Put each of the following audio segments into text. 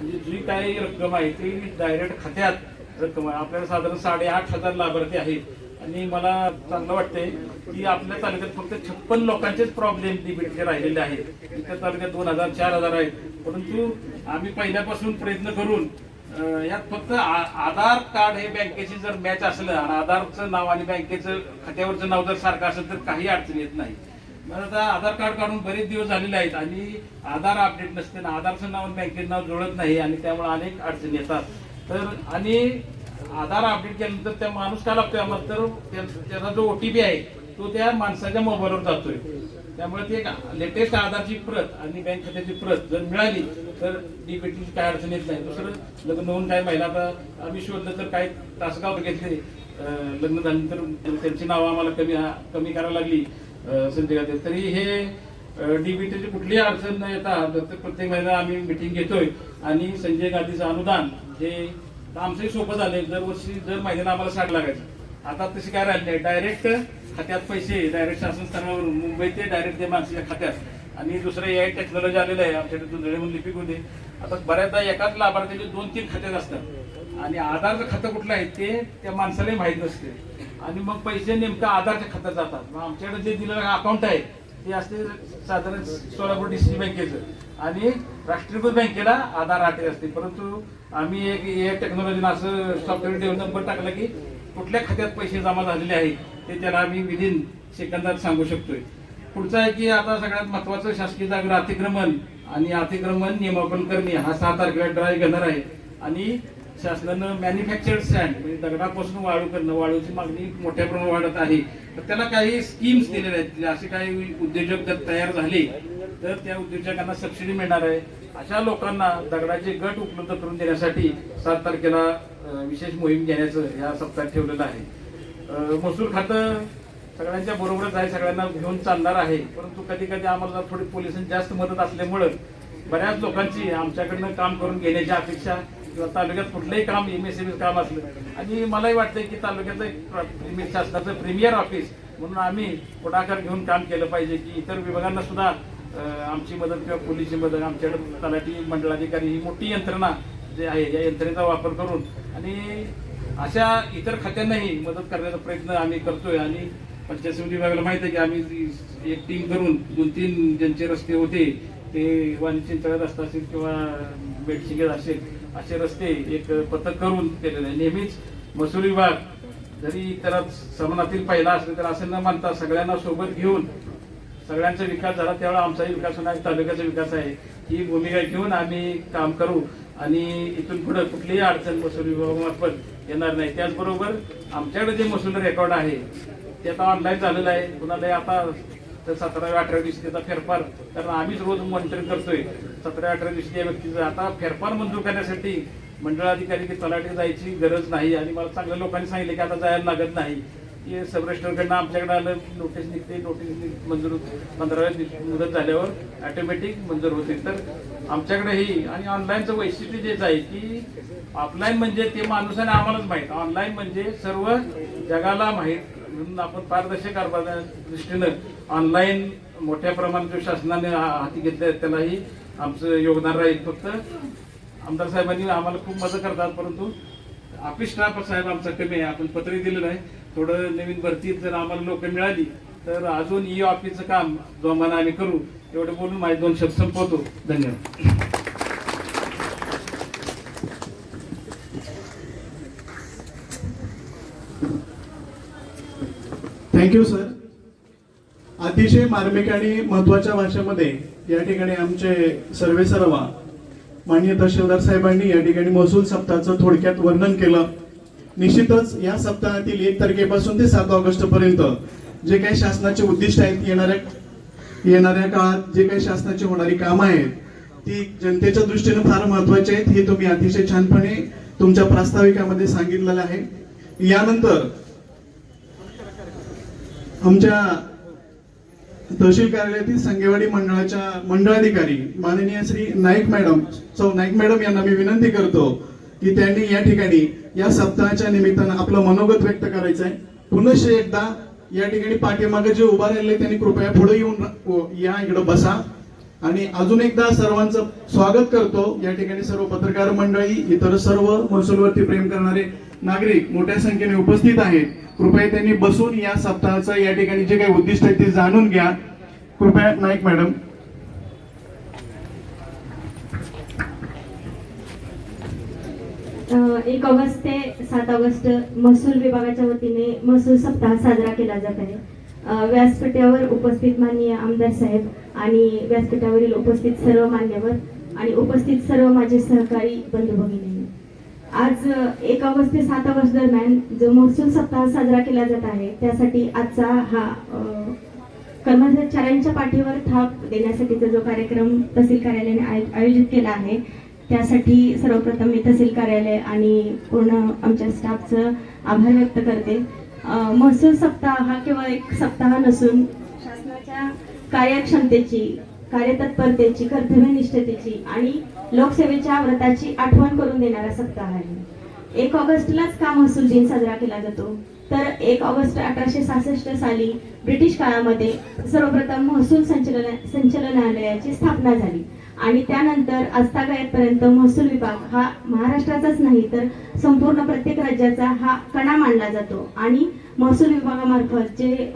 म्हणजे जी काही रक्कम आहे ती डायरेक्ट खात्यात रक्कम आहे. आपल्याला साधारण साडेआठ हजार लाभार्थी आहेत. आणि मला चांगलं वाटतंय की आपल्या तालुक्यात फक्त छप्पन लोकांचेच प्रॉब्लेम डीबीटीचे राहिलेले आहेत. इतर तालुक्यात दोन हजार चार हजार आहेत. परंतु आम्ही पहिल्यापासून प्रयत्न करून यात फक्त आ- आधार कार्ड हे बँकेची जर मॅच असलं आणि आधारचं नाव आणि बँकेचं खात्यावरचं नाव जर सारखं असेल तर काही अडचण येत नाही. मला आता आधार कार्ड काढून बरेच दिवस झालेले आहेत आणि आधार अपडेट नसते ना आधारचं नाव बँकेत नाव जुळत नाही आणि त्यामुळे अनेक अडचणी येतात. तर आणि आधार अपडेट केल्यानंतर त्या माणूस का लागतोय आम्हाला? तर त्या- त्याचा जो ओ टी पी आहे तो त्या माणसाच्या मोबाईलवर जातोय. त्यामुळे ते लेटेस्ट आधारची प्रत आणि बँक खात्याची प्रत जर मिळाली तर डीबीटीची काय अडचण येत नाही. दुसरं लग्न होऊन काय महिला आता आम्ही शोधलं तर काही तासगाव घेतले लग्न झाल्यानंतर त्यांची नावं आम्हाला कमी कमी करायला लागली. अं, संजय तरी हे डीबीटीची कुठलीही अडचण न येता प्रत्येक महिन्याला आम्ही मिटिंग घेतोय. आणि संजय गांधीचं अनुदान हे आमचंही सोपं झालंय दरवर्षी दर महिन्याला आम्हाला साठ लागायचं आता तशी काय राहिली नाही. डायरेक्ट खात्यात पैसे डायरेक्ट शासन स्तरावरून मुंबई ते डायरेक्ट ते माणसाच्या खात्यात. आणि दुसरं ए आय टेक्नॉलॉजी आलेलं आहे. आमच्याकडे दुधळे म्हणून लिपिक होते. आता बऱ्याचदा एकाच लाभार्थ्याचे दोन तीन खात्यात असतात. आणि आधारचं खातं कुठलं आहे ते त्या माणसालाही माहीत नसते. आणि मग पैसे नेमकं आधारच्या खात्यात जातात. मग आमच्याकडे जे दिलेलं अकाउंट आहे ते असते साधारण सोलापूर डिस्ट्रिक्ट बँकेचं. आणि राष्ट्रीयकृत बँकेला आधार आटे असते. परंतु आम्ही एक ए टेक्नॉलॉजीनं असं सॉफ्टवेअर डेव्हलपमेंट टाकलं की कुठल्या खात्यात पैसे जमा झालेले आहे ते त्याला आम्ही विदिन सेकंदात सांगू शकतोय. पुढचं आहे की आता सगळ्यात महत्वाचं शासकीय जागेवर अतिक्रमण आणि अतिक्रमण नियमापन करणे हा सहा तारखेला ड्राय घेणार आहे. आणि शासनानं मॅन्युफॅक्चर्ड सँड म्हणजे दगडापासून वाळू करणं वाळूची मागणी मोठ्या प्रमाणात वाढत आहे. तर त्याला काही स्कीम्स दिलेल्या आहेत. असे काही उद्योजक जर तयार झाले तर त्या उद्योजकांना सबसिडी मिळणार आहे. अशा लोकांना दगडाचे गट उपलब्ध करून देण्यासाठी सात तारखेला विशेष मोहीम घेण्याचं या सप्ताहात ठेवलेलं आहे. महसूल खातं सगळ्यांच्या बरोबरच आहे सगळ्यांना घेऊन चालणार आहे. परंतु कधी कधी आम्हाला थोडी पोलिसांची जास्त मदत असल्यामुळं बऱ्याच लोकांची आमच्याकडनं काम करून घेण्याची अपेक्षा किंवा तालुक्यात कुठलंही काम एम एस काम असलं आणि मलाही वाटतंय की तालुक्याचं एक प्रीमियर शासनाचं प्रीमियर ऑफिस म्हणून आम्ही पुढाकार घेऊन काम केलं पाहिजे की इतर विभागांना सुद्धा आमची मदत किंवा पोलीसची मदत आमच्याकडे तलाठी मंडळाधिकारी ही मोठी यंत्रणा जे आहे या यंत्रणेचा वापर करून आणि अशा इतर खात्यांनाही मदत करण्याचा प्रयत्न आम्ही करतोय. आणि पंचायत समिती विभागाला माहीत आहे की आम्ही एक टीम करून दोन तीन ज्यांचे रस्ते होते ते वाणी तळ रस्ता असेल किंवा बेडशिंगेत असेल असे रस्ते एक पथक करून केलेले आहे. नेहमीच महसूल विभाग जरी इतर समानातील पहिला असले तर असं न मानता सगळ्यांना सोबत घेऊन सगळ्यांचा विकास झाला. त्यावेळेला आमचाही विकास होणार तालुक्याचा विकास आहे. ही भूमिका घेऊन आम्ही काम करू आणि इथून पुढे कुठलीही अडचण महसूल विभागामार्फत येणार नाही. त्याचबरोबर आमच्याकडे जे महसूल रेकॉर्ड आहे ते आता ऑनलाईन झालेलं आहे. कुणालाही आता तर सतराव्या अठराव्या दिवशी त्याचा फेरफार. कारण आम्हीच रोज मॉनिटरिंग करतोय. सतराव्या अठराव्या दिवशी त्या व्यक्तीचा आता फेरफार मंजूर करण्यासाठी मंडळाधिकारी की तलाठी जायची गरज नाही. आणि मला चांगल्या लोकांनी सांगितलं की आता जायला लागत नाही. की सब रजिस्टरकडनं आमच्याकडे आलं नोटीस निघते नोटीस मंजूर पंधराव्या मुदत झाल्यावर ऑटोमॅटिक मंजूर होते. तर आमच्याकडेही आणि ऑनलाईनचं वैशिष्ट्य जेच आहे की ऑफलाईन म्हणजे ते माणूस आणि आम्हालाच माहीत. ऑनलाईन म्हणजे सर्व जगाला माहीत. म्हणून आपण पारदर्शक कारभार दृष्टीनं ऑनलाईन मोठ्या प्रमाणात जो शासनाने हाती घेतले त्यालाही आमचं योगदान राहील फक्त. आमदार साहेबांनी आम्हाला खूप मदत करतात परंतु ऑफिस स्टाफ साहेब आमचा कमी आहे आपण पत्र दिलेलं आहे. थोडं नवीन भरती जर आम्हाला लोक मिळाली तर अजून ई ऑफिसचं काम जोमानं आम्ही करू एवढं बोलून माझे दोन शब्द संपवतो. धन्यवाद. थँक्यू सर अतिशय मार्मिक आणि महत्त्वाच्या भाषेमध्ये या ठिकाणी आमचे सर्वे सर्वा माननीय तहसीलदार साहेबांनी या ठिकाणी महसूल सप्ताहाचं थोडक्यात वर्णन केलं. निश्चितच या सप्ताहातील एक तारखेपासून ते सात ऑगस्ट पर्यंत जे काही शासनाचे उद्दिष्ट आहेत येणाऱ्या येणाऱ्या काळात जे काही शासनाची होणारी कामं आहेत ती जनतेच्या दृष्टीने फार महत्वाची आहेत हे तुम्ही अतिशय छानपणे तुमच्या प्रास्ताविकामध्ये सांगितलेलं आहे. यानंतर आमच्या तहसील कार्यालयातील संगेवाडी मंडळाच्या मंडळाधिकारी माननीय श्री नाईक मॅडम सौ नाईक मॅडम यांना मी विनंती करतो की त्यांनी या ठिकाणी या सप्ताहाच्या निमित्तानं आपलं मनोगत व्यक्त करायचं आहे. पुनश्च एकदा या ठिकाणी पाठीमागे जे उभा राहिले त्यांनी कृपया पुढे येऊन या इकडं बसा. आणि अजून एकदा सर्वांचं स्वागत करतो. या ठिकाणी सर्व पत्रकार मंडळी इतर सर्व महसूलवरती प्रेम करणारे नागरिक मोठ्या संख्येने उपस्थित आहेत. कृपया त्यांनी बसून या सप्ताहाचं या ठिकाणी जे काही उद्दिष्ट आहे ते जाणून घ्या. कृपया नाईक मॅडम. एक ऑगस्ट ते सात ऑगस्ट महसूल विभागाच्या वतीने महसूल सप्ताह साजरा केला जात आहे. व्यासपीठावर उपस्थित माननीय आमदार साहेब आणि व्यासपीठावरील उपस्थित सर्व मान्यवर आणि उपस्थित सर्व माझे सहकारी बंधू भगिनी. आज एक ऑगस्ट ते सात ऑगस्ट दरम्यान जो महसूल सप्ताह साजरा केला जात आहे त्यासाठी आजचा हा कर्मचाऱ्यांच्या पाठीवर थाप देण्यासाठीचा जो कार्यक्रम तहसील कार्यालयाने आयोजित केला आहे त्यासाठी सर्वप्रथम मी तहसील कार्यालय आणि पूर्ण आमच्या स्टाफचं आभार व्यक्त करते. महसूल सप्ताह हा केवळ एक सप्ताह नसून शासनाच्या कार्यक्षमतेची कार्यतत्परतेची कर्तव्यनिष्ठतेची आणि लोकसेवेच्या व्रताची आठवण करून देणारा सप्ताह आहे. एक ऑगस्टलाच का महसूल दिन साजरा केला जातो. तर एक ऑगस्ट अठराशे सहासष्ट साली ब्रिटिश काळामध्ये सर्वप्रथम महसूल संचलन संचलनालयाची स्थापना झाली. आणि त्यानंतर आजतागायतपर्यंत महसूल विभाग हा महाराष्ट्राचाच नाही तर संपूर्ण प्रत्येक राज्याचा हा कणा मानला जातो. आणि महसूल विभागामार्फत जे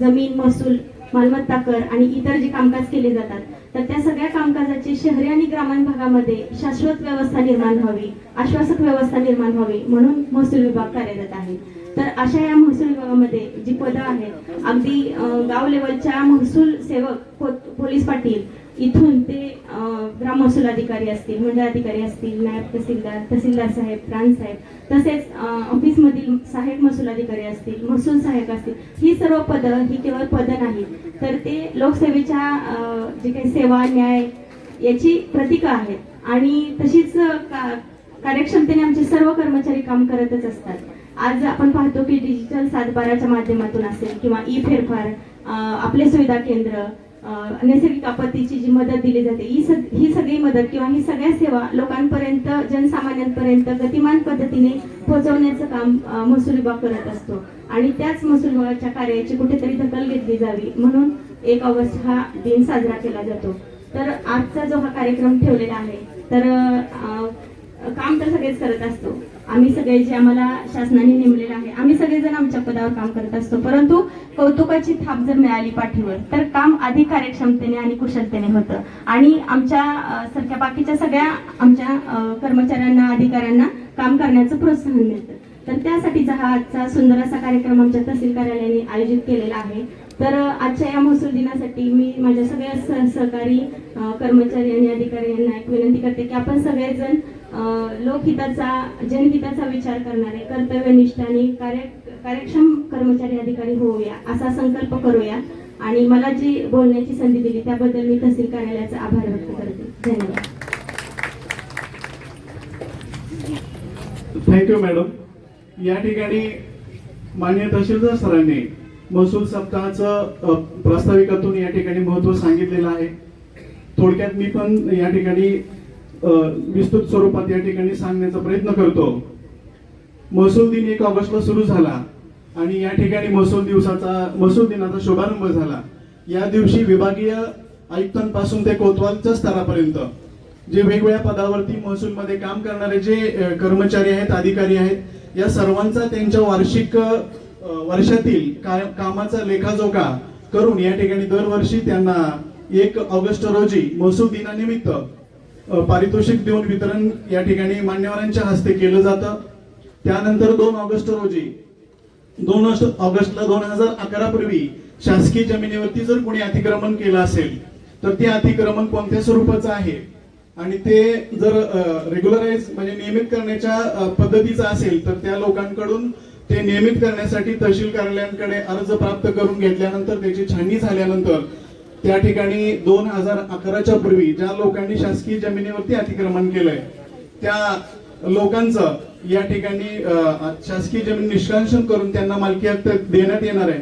जमीन महसूल मालमत्ता कर आणि इतर जे कामकाज केले जातात तर त्या सगळ्या कामकाजाची शहरी आणि ग्रामीण भागामध्ये शाश्वत व्यवस्था निर्माण व्हावी आश्वासक व्यवस्था निर्माण व्हावी म्हणून महसूल विभाग कार्यरत आहे. तर अशा या महसूल विभागामध्ये जी पदं आहेत अगदी गाव लेवलच्या महसूल सेवक पोलीस पाटील इथून ते ग्रामहसूल ग्राम महसूल अधिकारी असतील मंडळ अधिकारी असतील नायब तहसीलदार तहसीलदार साहेब प्रांत साहेब तसेच ऑफिसमधील सहाय्यक महसूल अधिकारी असतील महसूल सहाय्यक असतील ही सर्व पदं ही केवळ पदं नाहीत. तर ते लोकसेवेच्या जे काही सेवा न्याय याची प्रतीकं आहेत. आणि तशीच का- कार्यक्षमतेने आमचे सर्व कर्मचारी काम करतच असतात. आज आपण पाहतो की डिजिटल सातबाराच्या माध्यमातून असेल किंवा ई फेरफार आपले सुविधा केंद्र नैसर्गिक आपत्तीची जी मदत दिली जाते ही सग- ही सगळी मदत किंवा ही सगळ्या सेवा लोकांपर्यंत जनसामान्यांपर्यंत गतिमान पद्धतीने पोहोचवण्याचं काम महसूल विभाग करत असतो. आणि त्याच महसूल विभागाच्या कार्याची कुठेतरी दखल घेतली जावी म्हणून एक ऑगस्ट हा दिन साजरा केला जातो. तर आजचा जो हा कार्यक्रम ठेवलेला आहे तर काम तर सगळेच करत असतो. आम्ही सगळे जे आम्हाला शासनाने नेमलेलं आहे आम्ही सगळेजण आमच्या पदावर काम करत असतो. परंतु कौतुकाची थाप जर मिळाली पाठीवर तर काम अधिक कार्यक्षमतेने आणि कुशलतेने होतं. आणि आमच्या सारख्या बाकीच्या सगळ्या आमच्या कर्मचाऱ्यांना अधिकाऱ्यांना काम करण्याचं प्रोत्साहन मिळतं. तर त्यासाठीचा हा आजचा सुंदर असा कार्यक्रम आमच्या तहसील कार्यालयाने आयोजित केलेला आहे. तर आजच्या या महसूल दिनासाठी मी माझ्या सगळ्या सह सहकारी कर्मचारी आणि अधिकारी यांना एक विनंती करते की आपण सगळेजण लोकहिताचा जनहिताचा विचार करणारे कर्तव्यनिष्ठ आणि कार्य कार्यक्षम कर्मचारी अधिकारी होऊया असा संकल्प करूया. आणि मला जी बोलण्याची संधी दिली त्याबद्दल मी तहसील कार्यालयाचा आभार व्यक्त करते. धन्यवाद. थँक्यू मॅडम या ठिकाणी मान्य तहसीलदार सरांनी महसूल सप्ताहाचं प्रास्ताविकातून या ठिकाणी महत्त्व सांगितलेलं आहे. थोडक्यात मी पण या ठिकाणी विस्तृत स्वरूपात या ठिकाणी सांगण्याचा प्रयत्न करतो. महसूल दिन एक ऑगस्टला सुरू झाला आणि या ठिकाणी महसूल दिवसाचा महसूल दिनाचा शुभारंभ झाला. या दिवशी विभागीय आयुक्तांपासून ते कोतवालच्या स्तरापर्यंत जे वेगवेगळ्या पदावरती महसूलमध्ये काम करणारे जे कर्मचारी आहेत अधिकारी आहेत या सर्वांचा त्यांच्या वार्षिक वर्षातील का- कामाचा लेखाजोखा करून या ठिकाणी दरवर्षी त्यांना एक ऑगस्ट रोजी महसूल दिनानिमित्त पारितोषिक देऊन वितरण या ठिकाणी मान्यवरांच्या हस्ते केलं जातं. त्यानंतर दोन ऑगस्ट रोजी दोन ऑगस्टला दोन हजार अकरा पूर्वी शासकीय जमिनीवरती जर कोणी अतिक्रमण केलं असेल तर ते अतिक्रमण कोणत्या स्वरूपाचं आहे? आणि ते जर रेग्युलराईज म्हणजे नियमित करण्याच्या पद्धतीचं असेल तर त्या लोकांकडून ते नियमित करण्यासाठी तहसील कार्यालयांकडे अर्ज प्राप्त करून घेतल्यानंतर त्याची छाननी झाल्यानंतर त्या ठिकाणी दोन हजार अकराच्या पूर्वी ज्या लोकांनी शासकीय जमिनीवरती अतिक्रमण केलंय त्या लोकांचं या ठिकाणी शासकीय जमीन निष्कासन करून त्यांना मालकी हक्क देण्यात येणार आहे.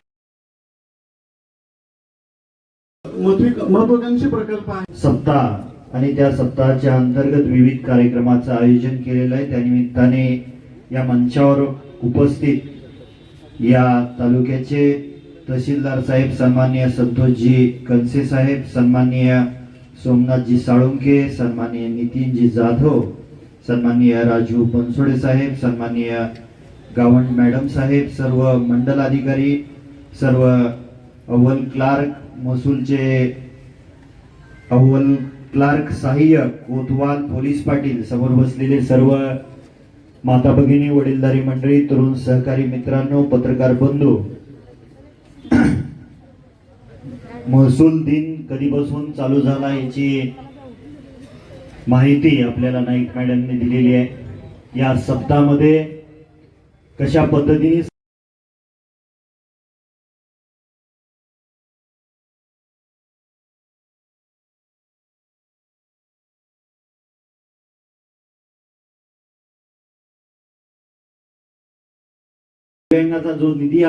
महत्वाकांक्षी प्रकल्प आहे. सप्ताह आणि त्या सप्ताहाच्या अंतर्गत विविध कार्यक्रमाचं आयोजन केलेलं आहे. त्यानिमित्ताने या मंचावर उपस्थित या तालुक्याचे तहसीलदार साहेब सन्माननीय संतोषजी कनसे साहेब सन्माननीय सोमनाथजी साळुंके सन्माननीय नितीनजी जाधव सन्माननीय राजू बनसोडे साहेब सन्माननीय गावंड मॅडम साहेब सर्व मंडल अधिकारी सर्व अव्वल क्लार्क महसूलचे अव्वल क्लार्क सहाय्यक कोतवाल पोलीस पाटील समोर बसलेले सर्व माता भगिनी वडीलधारी मंडळी तरुण सहकारी मित्रांनो पत्रकार बंधू. महसूल दिन कधीपासून चालू झाला याची माहिती आपल्याला नाईक मॅडमने दिलेली आहे. या सप्ताहामध्ये कशा पद्धतीने दिव्यांगाचा जो निधी